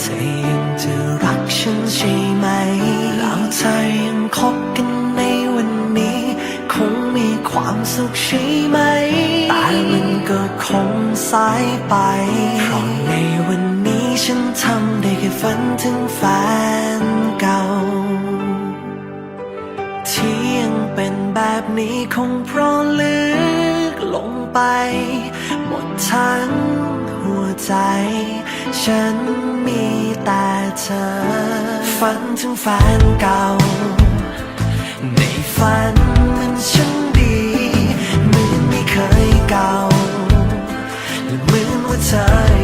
เธอยังจะรักฉันใช่ไหมแล้วเธอยังคบกันในวันนี้ คงมีความสุขใช่ไหมแต่มันก็คงสายไปเพราะในวันนี้ฉันทำได้แค่ฝันถึงแฟนเก่า ที่ยังเป็นแบบนี้คงเพราะลึกลงไปหมดทั้ง ใจ ฉันมีแต่เธอ ฝันถึงแฟนเก่า ในฝันมันช่างดีเหมือนไม่เคยเก่าและเหมือนว่าเธอ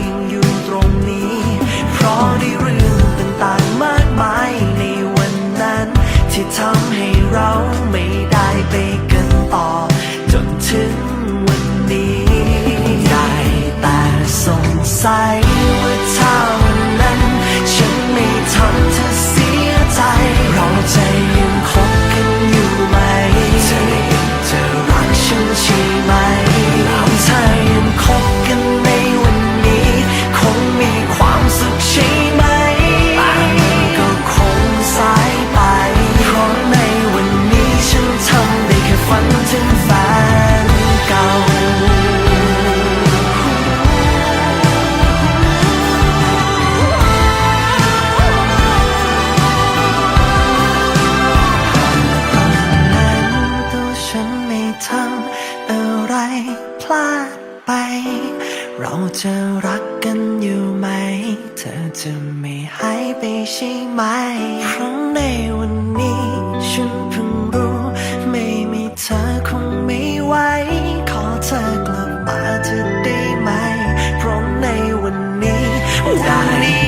จะรักกันอยู่ไหม เธอจะไม่หายไปใช่ไหม ครั้งในวันนี้ ฉันเพิ่งรู้ ไม่มีเธอคงไม่ไหว ขอเธอกลับมาเธอได้ไหม เพราะในวันนี้วันนี้